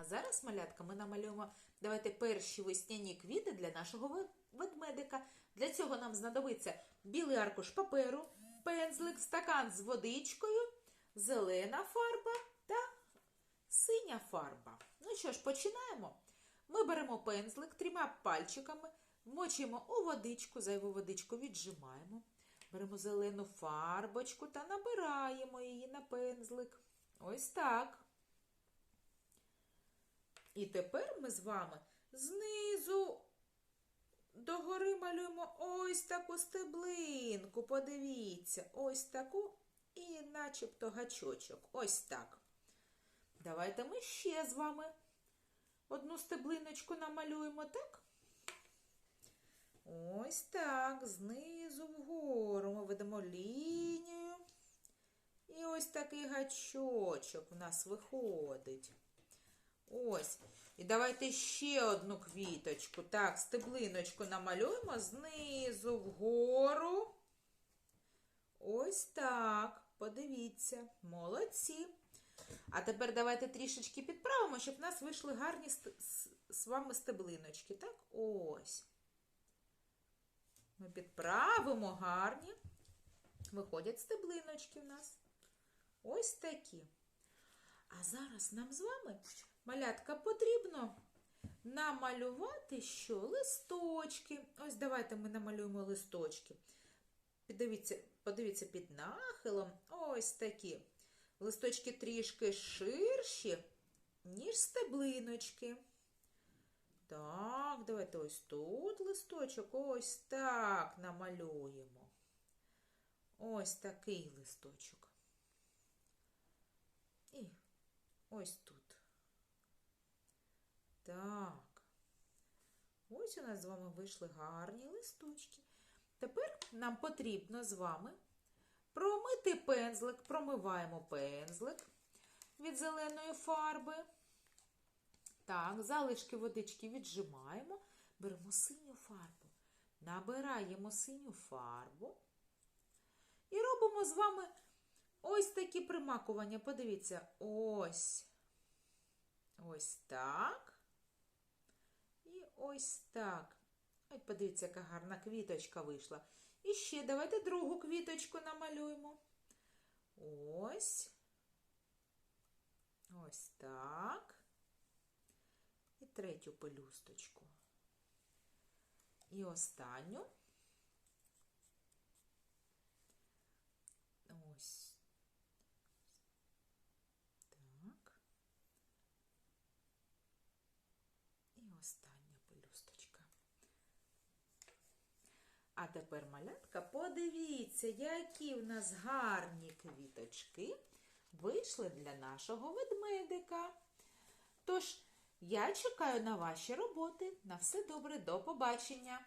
А зараз, малятка, ми намалюємо давайте перші весняні квіти для нашого ведмедика. Для цього нам знадобиться білий аркуш паперу, пензлик, стакан з водичкою, зелена фарба та синя фарба. Ну що ж, починаємо. Ми беремо пензлик трьома пальчиками, вмочуємо у водичку, зайву водичку віджимаємо. Беремо зелену фарбочку та набираємо її на пензлик. Ось так. І тепер ми з вами знизу догори малюємо ось таку стеблинку. Подивіться, ось таку і начебто гачочок. Ось так. Давайте ми ще з вами одну стеблиночку намалюємо, так? Ось так, знизу вгору ми ведемо лінію. І ось такий гачочок у нас виходить. Ось. І давайте ще одну квіточку. Так, стеблиночку намалюємо знизу вгору. Ось так. Подивіться. Молодці. А тепер давайте трішечки підправимо, щоб в нас вийшли гарні з вами стеблиночки. Так, ось. Ми підправимо гарні. Виходять стеблиночки в нас. Ось такі. А зараз нам з вами, малятка, потрібно намалювати що? Листочки. Ось давайте ми намалюємо листочки. Подивіться, подивіться під нахилом. Ось такі. Листочки трішки ширші, ніж стеблиночки. Так, давайте ось тут листочок, ось так намалюємо. Ось такий листочок. І ось тут. Так. Ось у нас з вами вийшли гарні листочки. Тепер нам потрібно з вами промити пензлик. Промиваємо пензлик від зеленої фарби. Так, залишки водички віджимаємо. Беремо синю фарбу. Набираємо синю фарбу. І робимо з вами ось такі примакування. Подивіться, ось. Ось так. Ось так. Ой, подивіться, яка гарна квіточка вийшла. І ще давайте другу квіточку намалюємо. Ось. Ось так. І третю пелюсточку. І останню. Ось. Так. І остання А тепер, малятка, подивіться, які в нас гарні квіточки вийшли для нашого ведмедика. Тож, я чекаю на ваші роботи. На все добре, до побачення!